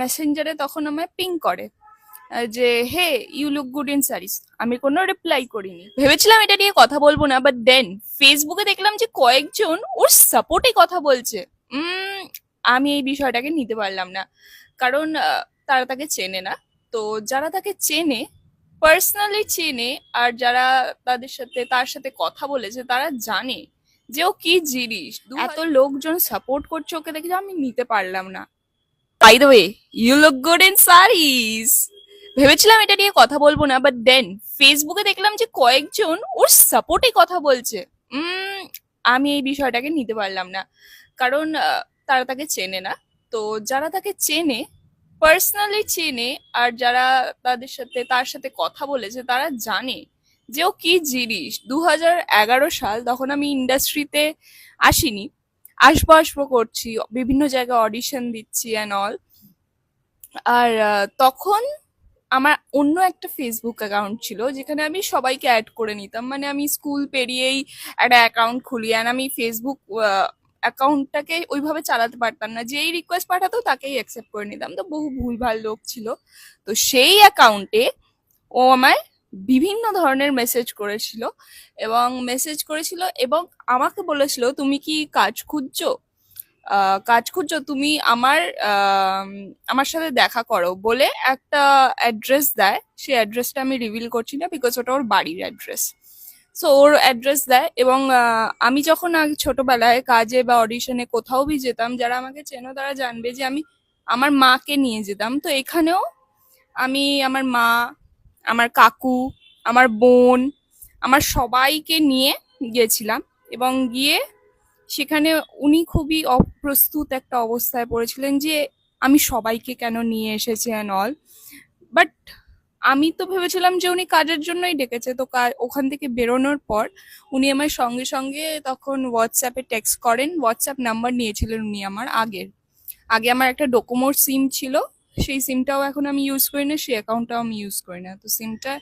মেসেঞ্জারে তখন আমায় পিং করে যে hey you look good in saris আমি কোনো রিপ্লাই করিনি। ভেবেছিলাম এটা নিয়ে কথা বলব না বাট দেন ফেসবুকে দেখলাম যে কয়েকজন ওর সাপোর্টে কথা বলছে। আমি এই বিষয়টাকে নিতে পারলাম না কারণ তারা তাকে চেনে না। তো যারা তাকে চেনে পার্সোনালি চেনে আর যারা তাদের সাথে তার সাথে কথা বলেছে তারা জানে যে ও কি জিনিস। এত লোকজন সাপোর্ট করছে ওকে দেখে আমি নিতে পারলাম না। By the way you look good in saris ভেবেছিলাম এটা নিয়ে কথা বলব না বাট দেন ফেসবুকে দেখলাম যে কয়েকজন ওর সাপোর্টে কথা বলছে। আমি এই বিষয়টাকে নিতে পারলাম না। কারণ তারা তাকে চেনে না। তো যারা তাকে চেনে পার্সোনালি চেনে, আর যারা তাদের সাথে, তার সাথে কথা বলেছে, তারা জানে যে ও কি জিনিস। দু হাজার এগারো সাল, তখন আমি ইন্ডাস্ট্রিতে আসিনি। আসব আসব করছি, বিভিন্ন জায়গায় অডিশন দিচ্ছি অ্যান্ড অল আর তখন আমার অন্য একটা ফেসবুক অ্যাকাউন্ট ছিল, যেখানে আমি সবাইকে অ্যাড করে নিতাম। মানে আমি স্কুল পেরিয়েই একটা অ্যাকাউন্ট খুলি অ্যান্ড আমি ফেসবুক অ্যাকাউন্টটাকে ওইভাবে চালাতে পারতাম না। যেই রিকোয়েস্ট পাঠাতো তাকেই অ্যাকসেপ্ট করে নিতাম। তো বহু ভুলভাল লোক ছিল। তো সেই অ্যাকাউন্টে ও আমায় বিভিন্ন ধরনের মেসেজ করেছিল এবং মেসেজ করেছিল এবং আমাকে বলেছিল, তুমি কি কাজ খুঁজছো? কাজ খুঁজছো? তুমি আমার আমার সাথে দেখা করো। বলে একটা অ্যাড্রেস দেয়। সেই অ্যাড্রেসটা আমি রিভিল করছি না বিকজ ওটা ওর বাড়ির অ্যাড্রেস সো ওর অ্যাড্রেস দেয় এবং আমি যখন আগে ছোটবেলায় কাজে বা অডিশনে কোথাও বি যেতাম, যারা আমাকে চেনো তারা জানবে যে আমি আমার মাকে নিয়ে যেতাম। তো এখানেও আমি আমার মা আমার কাকু, আমার বোন, আমার সবাইকে নিয়ে গিয়েছিলাম এবং গিয়ে সেখানে উনি খুবই অপ্রস্তুত একটা অবস্থায় পড়েছিলেন যে আমি সবাইকে কেন নিয়ে এসেছি অ্যান্ড অল বাট আমি তো ভেবেছিলাম যে উনি কাজের জন্যই ডেকেছে। তো ওখান থেকে বেরোনোর পর উনি আমার সঙ্গে সঙ্গে তখন হোয়াটসঅ্যাপে টেক্সট করেন। হোয়াটসঅ্যাপ নাম্বার নিয়েছিলেন উনি আমার আগের। আগে আমার একটা ডোকোমোর সিম ছিল। সেই সিমটাও এখন আমি ইউজ করি না, সেই অ্যাকাউন্টটাও আমি ইউজ করি না। তো সিমটা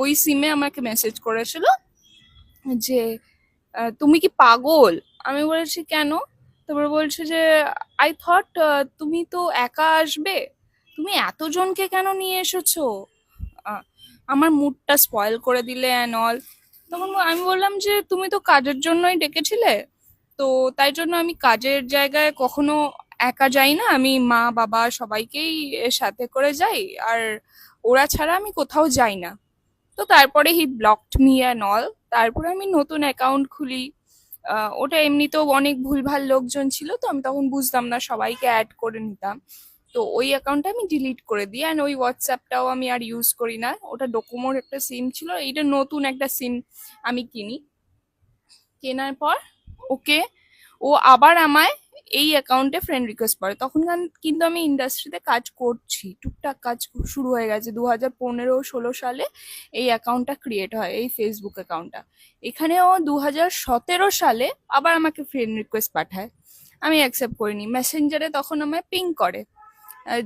ওই সিমে আমাকে মেসেজ করেছিল যে তুমি কি পাগল? আমি বলেছি, কেন? তারপরে বলছে যে আই থট তুমি তো একা আসবে। তুমি এতজনকে কেন নিয়ে এসেছ? আমার মুডটা স্পয়েল করে দিলে অ্যান্ড অল তখন আমি বললাম যে, তুমি তো কাজের জন্যই ডেকেছিলে। তো তাই জন্য আমি কাজের জায়গায় কখনো একা যাই না, আমি মা, বাবা সবাইকেই সাথে করে যাই। আর ওরা ছাড়া আমি কোথাও যাই না। তো তারপরে he blocked me and all তারপরে আমি নতুন অ্যাকাউন্ট খুলি। ওটা এমনিতেও অনেক ভুলভাল লোকজন ছিল, তো আমি তখন বুঝতাম না, সবাইকে অ্যাড করে নিতাম। তো ওই অ্যাকাউন্টটা আমি ডিলিট করে দিই। অ্যান্ড ওই হোয়াটসঅ্যাপটাও আমি আর ইউজ করি না। ওটা ডোকোমোর একটা সিম ছিল। এইটা নতুন একটা সিম আমি কিনি। কেনার পর, ওকে, ও আবার আমায় এই অ্যাকাউন্টে ফ্রেন্ড রিকোয়েস্ট করে তখন কিন্তু আমি ইন্ডাস্ট্রিতে কাজ করছি। টুকটাক কাজ শুরু হয়ে গেছে। দু হাজার পনেরো ষোলো সালে এই অ্যাকাউন্টটা ক্রিয়েট হয়, এই ফেসবুক অ্যাকাউন্টটা এখানেও দু হাজার সতেরো সালে আবার আমাকে ফ্রেন্ড রিকোয়েস্ট পাঠায়। আমি অ্যাকসেপ্ট করিনি। মেসেঞ্জারে তখন আমায় পিং করে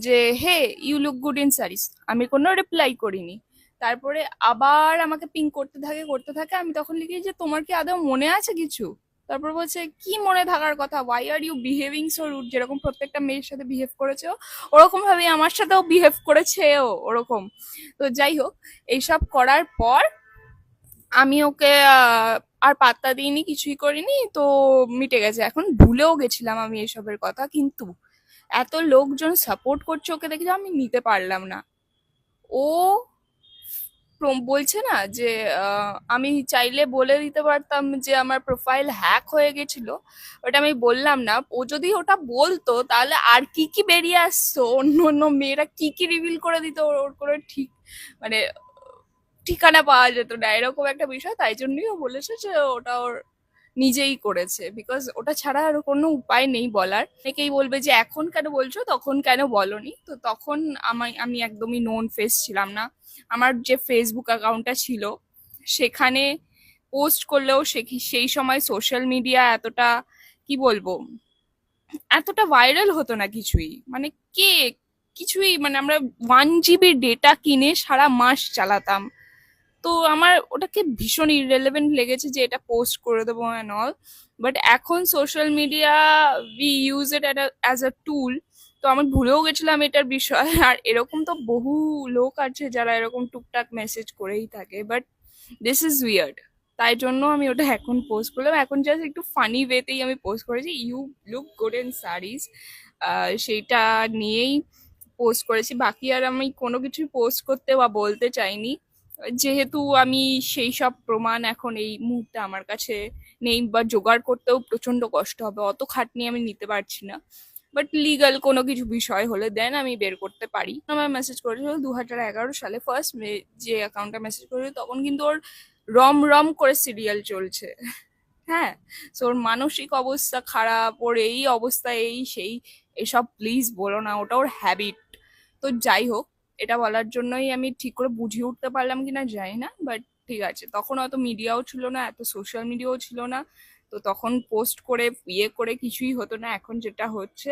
যে, hey you look good in saris আমি কোনো রিপ্লাই করিনি। তারপরে আবার আমাকে পিং করতে থাকে করতে থাকে। আমি তখন লিখি যে, তোমার কি আদৌ মনে আছে কিছু? তারপর বলছে, কি মনে থাকার কথা? Why are you behaving so rude যেরকম প্রত্যেকটা মেয়ের সাথে বিহেভ করেছে ওরকম ভাবে আমার সাথেও বিহেভ করেছে ও ওরকম। তো যাই হোক, এইসব করার পর আমি ওকে আর পাত্তা দিইনি, কিছুই করিনি, তো মিটে গেছে। এখন ভুলেও গেছিলাম আমি এসবের কথা, কিন্তু এত লোকজন সাপোর্ট করছে ওকে দেখে আমি নিতে পারলাম না। ও বলছে না যে আমি চাইলে বলে দিতে পারতাম যে আমার প্রোফাইল হ্যাক হয়ে গেছিল ওটা আমি বললাম না। ও যদি ওটা বলতো, তাহলে আর কি কি বেরিয়ে আসতো? অন্য অন্য মেয়েরা কি কি রিভিল করে দিত? ওর করে ঠিক মানে ঠিকানা পাওয়া যেত না, এরকম একটা বিষয়। তাই জন্যই ও বলেছে যে ওটা ওর নিজেই করেছে। বিকজ ওটা ছাড়া আর কোনো উপায় নেই বলার। অনেকেই বলবে যে, এখন কেন বলছো? তখন কেন বলনি? তো তখন আমি আমি একদমই নোন ফেস ছিলাম না। আমার যে ফেসবুক অ্যাকাউন্টটা ছিল, সেখানে পোস্ট করলেও সে- সেই সময় সোশ্যাল মিডিয়া এতটা, কি বলব, এতটা ভাইরাল হতো না কিছুই। মানে কে, কিছুই মানে আমরা ওয়ান জিবি ডেটা কিনে সারা মাস চালাতাম। তো আমার ওটাকে ভীষণ ইরেলেভেন্ট লেগেছে যে এটা পোস্ট করে দেবো অ্যান্ড অল বাট এখন social media we use it as a tool তো আমি ভুলেও গেছিলাম এটার বিষয়, আর এরকম তো বহু লোক আছে যারা এরকম টুকটাক মেসেজ করেই থাকে বাট দিস ইজ উইয়ার্ড তাই জন্য আমি ওটা এখন পোস্ট করলাম, এখন জাস্ট একটু ফানি ওয়েতেই আমি পোস্ট করেছি you look good in saris সেইটা নিয়েই পোস্ট করেছি, বাকি আর আমি কোনো কিছু পোস্ট করতে বা বলতে চাইনি যেহেতু আমি সেই সব প্রমাণ এখন এই মুহূর্তে আমার কাছে নেই বা জোগাড় করতেও প্রচণ্ড কষ্ট হবে, অত খাটনি আমি নিতে পারছি না। বাট লিগাল কোনো কিছু বিষয় হলে দেন আমি বের করতে পারি। আমার মেসেজ করেছিল দু হাজার এগারো সালে ফার্স্ট যে অ্যাকাউন্টটা মেসেজ করেছিল, তখন কিন্তু ওর রম রম করে সিরিয়াল চলছে। হ্যাঁ সো ওর মানসিক অবস্থা খারাপ, ওর এই অবস্থা, এই সেই, এসব প্লিজ বলো না, ওটা ওর হ্যাবিট তো যাই হোক এটা বলার জন্যই আমি ঠিক করে বুঝে উঠতে পারলাম কিনা জানি না বাট ঠিক আছে। তখন অত মিডিয়াও ছিল না, এত সোশ্যাল মিডিয়াও ছিল না, তো তখন পোস্ট করে ইয়ে করে কিছুই হতো না, এখন যেটা হচ্ছে।